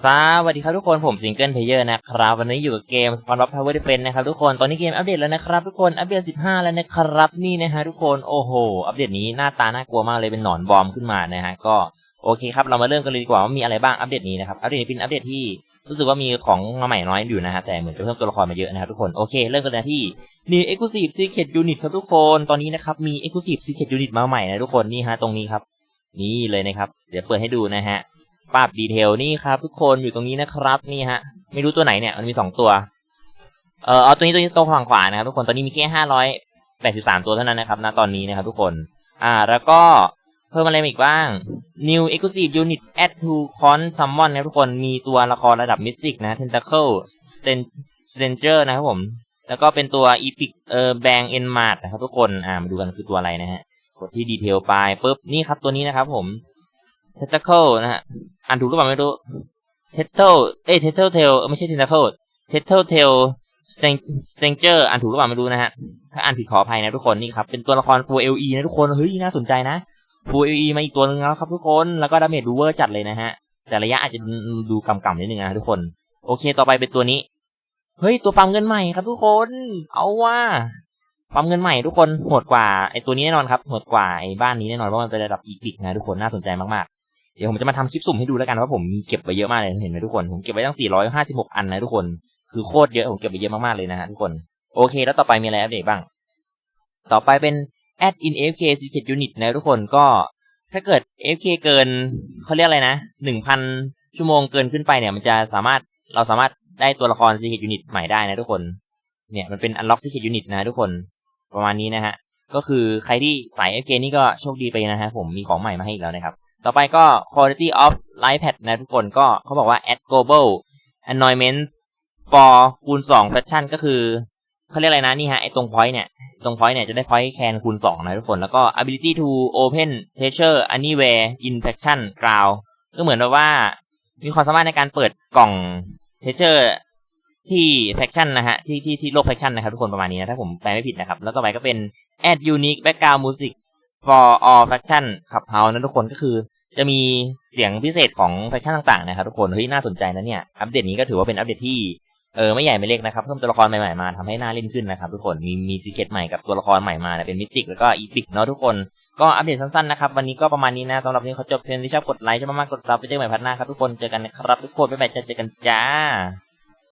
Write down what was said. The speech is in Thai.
สวัสดีครับทุกคนผมซิงเกิลเพลเยอร์นะครับ วันนี้อยู่กับเกม s p o n อ p Power Defense นะครับทุกคนตอนนี้เกมอัปเดตแล้วนะครับ ทุกคนอัปเดต 15 แล้วนะครับนี่นะฮะทุกคนโอ้โห อัปเดตนี้หน้าตาน่ากลัวมากเลยเป็นหนอนบอมขึ้นมานะฮะก็โอเคครับเรามาเริ่มกันเลยดีกว่าว่ามีอะไรบ้างอัปเดตนี้นะครับอัปเดตนี้เป็นอัปเดตที่รู้สึกว่ามีของมาใหม่น้อยอยู่นะฮะแต่เหมือนจะเพิ่มตัวละครมาเยอะนะครับทุกคนโอเคเริ่มกันเลยที่ New Exclusive Secret Unit ครับทุกคนตอนนี้นะครับมี Exclusive Secret Unit มาใหม่นะทุกคนนี่ฮะตรงนี้ครับนี่เลยนะครับเดี๋ยวเปิดให้ดูนะฮะ ปรับดีเทลนี่ครับ ทุกคนอยู่ตรงนี้นะครับนี่ฮะ ไม่รู้ตัวไหนเนี่ยมันมีสองตัว เออเอาตัวนี้ตัวนี้ตัวฝั่งขวานะครับทุกคนตอนนี้มีแค่ห้าร้อยแปดสิบสามตัวเท่านั้นนะครับณตอนนี้นะครับทุกคน อ่า แล้วก็เพิ่มอะไรมาอีกบ้าง New Exclusive Unit Add to Con Summon นะทุกคน มีตัวละครระดับ Mystic นะ Tentacle Sten- Stranger นะครับผม แล้วก็เป็นตัว Epic เอ่อ Bang Enmart นะครับทุกคน อ่า มาดูกันคือตัวอะไรนะฮะ กดที่ดีเทลไปปุ๊บ นี่ครับตัวนี้นะครับผม Tentacle นะฮะอ่านถูกหรือเปล่าไม่รู้ Tettle เอ้ย Tettle Tail ไม่ใช่ Tentacle Tettle Tail Stranger อ่านถูกหรือเปล่าไม่รู้นะฮะถ้าอ่านผิดขออภัยนะทุกคนนี่ครับ เป็นตัวละคร Full LE นะทุกคนเฮ้ยน่าสนใจนะ Full LE มาอีกตัวนึงแล้วครับทุกคนแล้วก็ดาเมจดูเวอร์จัดเลยนะฮะแต่ระยะอาจจะดูกำๆนิดนึงนะทุกคน โอเคต่อไปเป็นตัวนี้เฮ้ยตัวฟาร์มเงินใหม่ครับทุกคน เอาว่าฟาร์มเงินใหม่ทุกคนโหดกว่าไอตัวนี้แน่นอนครับโหดกว่าไอบ้านนี้แน่นอนเพราะมันเป็นระดับอีพิกนะทุกคนน่าสนใจมากๆ เดี๋ยวผมจะมาทำคลิปสุ่มให้ดูแล้วกันว่าผมมีเก็บไว้เยอะมากเลยเห็นไหมทุกคนผมเก็บไว้ตั้ง 456 อันนะทุกคนคือโคตรเยอะผมเก็บไว้เยอะมากๆเลยนะฮะทุกคนโอเค แล้วต่อไปมีอะไรอัปเดตบ้าง ต่อไปเป็น add in AFK secret unit นะทุกคนก็ถ้าเกิด AFK เกินเขาเรียกอะไรนะ 1,000 ชั่วโมงเกินขึ้นไปเนี่ย มันจะสามารถเราสามารถได้ตัวละคร secret unit ใหม่ได้นะทุกคนเนี่ยมันเป็น unlock secret unit นะทุกคนประมาณนี้นะฮะก็คือใครที่สาย FK นี่ก็โชคดีไปนะฮะผมมีของใหม่มาให้อีกแล้วนะครับ ต่อไปก็ quality of life pad นะทุกคนก็เขาบอกว่า add global anointment for คูณ2 faction ก็คือเขาเรียกอะไรนะนี่ฮะไอตรง point เนี่ยตรง point เนี่ยจะได้ point แคนคูณ2นะทุกคนแล้วก็ ability to open treasure anywhere in faction ground ก็เหมือนแบบว่า มีความสามารถในการเปิดกล่อง treasure ที่ faction นะฮะที่ที่ที่โลก faction นะครับทุกคนประมาณนี้นะถ้าผมแปลไม่ผิดนะครับ แล้วต่อไปก็เป็น add unique background music for all faction ขับเฮานะทุกคนก็คือ จะมีเสียงพิเศษของแฟคชั่นต่างๆนะครับทุกคนเฮ้ยน่าสนใจนะเนี่ย อัปเดตนี้ก็ถือว่าเป็นอัปเดตที่เออไม่ใหญ่ไม่เล็กนะครับเพิ่มตัวละครใหม่ๆมาทำให้น่าเล่นขึ้นนะครับทุกคนมีมีซีเกตใหม่กับตัวละครใหม่มาเป็นมิติกแล้วก็อีพิกเนาะทุกคนก็อัปเดตสั้นๆนะครับวันนี้ก็ประมาณนี้นะสำหรับนี้เขาจบเพลงที่ชอบกดไลค์ชอบมากๆกดซับไปเจอกันใหม่พัดหน้าครับทุกคนเจอกันนะครับทุกคนบ๊ายบเจอกันจ้า